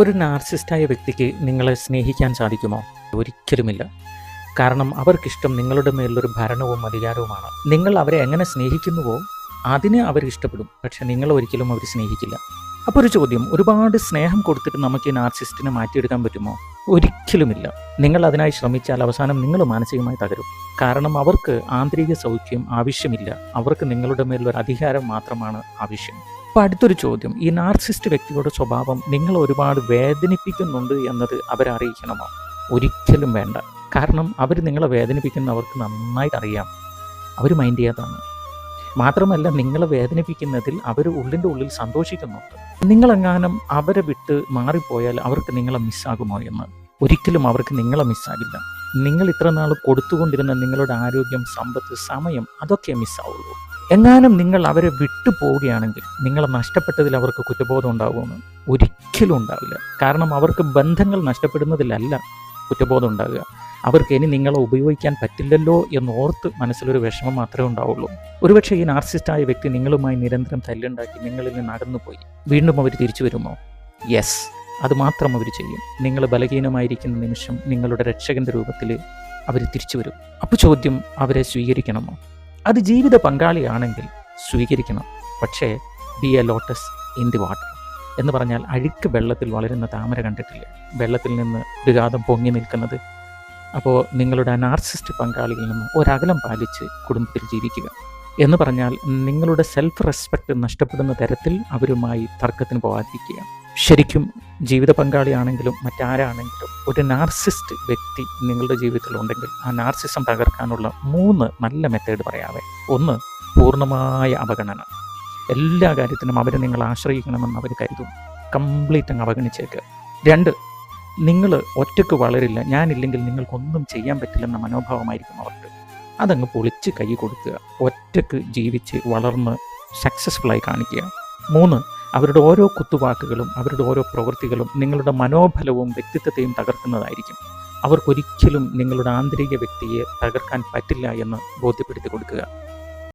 ഒരു നാർസിസ്റ്റായ വ്യക്തിക്ക് നിങ്ങളെ സ്നേഹിക്കാൻ സാധിക്കുമോ? ഒരിക്കലുമില്ല. കാരണം അവർക്കിഷ്ടം നിങ്ങളുടെ മേലുള്ളൊരു ഭരണവും അധികാരവുമാണ്. നിങ്ങൾ അവരെ എങ്ങനെ സ്നേഹിക്കുന്നുവോ അതിനെ അവർ ഇഷ്ടപ്പെടും. പക്ഷെ നിങ്ങൾ ഒരിക്കലും അവർ സ്നേഹിക്കില്ല. അപ്പോൾ ഒരു ചോദ്യം. ഒരുപാട് സ്നേഹം കൊടുത്തിട്ട് നമുക്ക് ഈ നാർസിസ്റ്റിനെ മാറ്റിയെടുക്കാൻ പറ്റുമോ? ഒരിക്കലുമില്ല. നിങ്ങൾ അതിനായി ശ്രമിച്ചാൽ അവസാനം നിങ്ങൾ മാനസികമായി തകരും. കാരണം അവർക്ക് ആന്തരിക സൗഖ്യം ആവശ്യമില്ല. അവർക്ക് നിങ്ങളുടെ മേലൊരു അധികാരം മാത്രമാണ് ആവശ്യം. അപ്പോൾ അടുത്തൊരു ചോദ്യം. ഈ നാർസിസ്റ്റ് വ്യക്തിയുടെ സ്വഭാവം നിങ്ങൾ ഒരുപാട് വേദനിപ്പിക്കുന്നുണ്ട് എന്നത് അവരെ അറിയിക്കണമോ ഒരിക്കലും വേണ്ട. കാരണം അവർ നിങ്ങളെ വേദനിപ്പിക്കുന്നവർക്ക് നന്നായി അറിയാം. അവർ മൈൻഡ് ചെയ്യാതാണ് മാത്രമല്ല നിങ്ങളെ വേദനിപ്പിക്കുന്നതിൽ അവർ ഉള്ളിന്റെ ഉള്ളിൽ സന്തോഷിക്കുന്നുണ്ട്. നിങ്ങളെങ്ങാനും അവരെ വിട്ട് മാറിപ്പോയാൽ അവർക്ക് നിങ്ങളെ മിസ്സാകുമോ എന്ന്? ഒരിക്കലും അവർക്ക് നിങ്ങളെ മിസ്സാകില്ല നിങ്ങൾ ഇത്ര നാൾ കൊടുത്തുകൊണ്ടിരുന്ന നിങ്ങളുടെ ആരോഗ്യം സമ്പത്ത് സമയം അതൊക്കെ മിസ്സാവുള്ളൂ എങ്ങാനും നിങ്ങൾ അവരെ വിട്ടു പോവുകയാണെങ്കിൽ നിങ്ങളെ നഷ്ടപ്പെട്ടതിൽ അവർക്ക് കുറ്റബോധം ഉണ്ടാകുമെന്ന് ഒരിക്കലും ഉണ്ടാവില്ല. കാരണം അവർക്ക് ബന്ധങ്ങൾ നഷ്ടപ്പെടുന്നതിലല്ല കുറ്റബോധം ഉണ്ടാകുക അവർക്ക് ഇനി നിങ്ങളെ ഉപയോഗിക്കാൻ പറ്റില്ലല്ലോ എന്ന് ഓർത്ത് മനസ്സിലൊരു വിഷമം മാത്രമേ ഉണ്ടാവുള്ളൂ. ഒരുപക്ഷെ ഈ നാർസിസ്റ്റായ വ്യക്തി നിങ്ങളുമായി നിരന്തരം തല്ലുണ്ടാക്കി നിങ്ങളിൽ നിന്ന് അകന്നുപോയി. വീണ്ടും അവർ തിരിച്ചു വരുമോ? യെസ് അത് മാത്രം അവർ ചെയ്യും. നിങ്ങൾ ബലഹീനമായിരിക്കുന്ന നിമിഷം നിങ്ങളുടെ രക്ഷകന്റെ രൂപത്തിൽ അവർ തിരിച്ചു വരും. അപ്പോൾ ചോദ്യം അവരെ സ്വീകരിക്കണമോ? അത് ജീവിത പങ്കാളിയാണെങ്കിൽ സ്വീകരിക്കണം. പക്ഷേ be a lotus in the water എന്ന് പറഞ്ഞാൽ അഴുക്ക് വെള്ളത്തിൽ വളരുന്ന താമര കണ്ടിട്ടില്ലേ? വെള്ളത്തിൽ നിന്ന് വിഘാതം പൊങ്ങി നിൽക്കുന്നത്. അപ്പോൾ നിങ്ങളുടെ അനാർസിസ്റ്റ് പങ്കാളിയിൽ നിന്ന് ഒരകലം പാലിച്ച് കുടുംബത്തിൽ ജീവിക്കുക എന്ന് പറഞ്ഞാൽ നിങ്ങളുടെ സെൽഫ് റെസ്പെക്റ്റ് നഷ്ടപ്പെടുന്ന തരത്തിൽ അവരുമായി തർക്കത്തിന് പോകാതിരിക്കുക ശരിക്കും ജീവിത പങ്കാളിയാണെങ്കിലും മറ്റാരാണെങ്കിലും ഒരു നാർസിസ്റ്റ് വ്യക്തി നിങ്ങളുടെ ജീവിതത്തിലുണ്ടെങ്കിൽ ആ നാർസിസം തകർക്കാനുള്ള മൂന്ന് നല്ല മെത്തേഡ് പറയാവേ. ഒന്ന് പൂർണമായ അവഗണന. എല്ലാ കാര്യത്തിനും അവരെ നിങ്ങൾ ആശ്രയിക്കണമെന്ന് അവർ കരുതും കംപ്ലീറ്റ് അങ്ങ് അവഗണിച്ചേക്ക്. രണ്ട് നിങ്ങൾ ഒറ്റയ്ക്ക് വളരില്ല. ഞാനില്ലെങ്കിൽ നിങ്ങൾക്കൊന്നും ചെയ്യാൻ പറ്റില്ലെന്ന മനോഭാവമായിരിക്കും അവർക്ക്. അതങ്ങ് പൊളിച്ച് കൈ കൊടുക്കുക. ഒറ്റയ്ക്ക് ജീവിച്ച് വളർന്ന് സക്സസ്ഫുള്ളായി കാണിക്കുക. മൂന്ന് അവരുടെ ഓരോ കുത്തുവാക്കുകളും അവരുടെ ഓരോ പ്രവൃത്തികളും നിങ്ങളുടെ മനോബലവും വ്യക്തിത്വത്തെയും തകർക്കുന്നതായിരിക്കും. അവർക്കൊരിക്കലും നിങ്ങളുടെ ആന്തരിക വ്യക്തിയെ തകർക്കാൻ പറ്റില്ല എന്ന് ബോധ്യപ്പെടുത്തി കൊടുക്കുക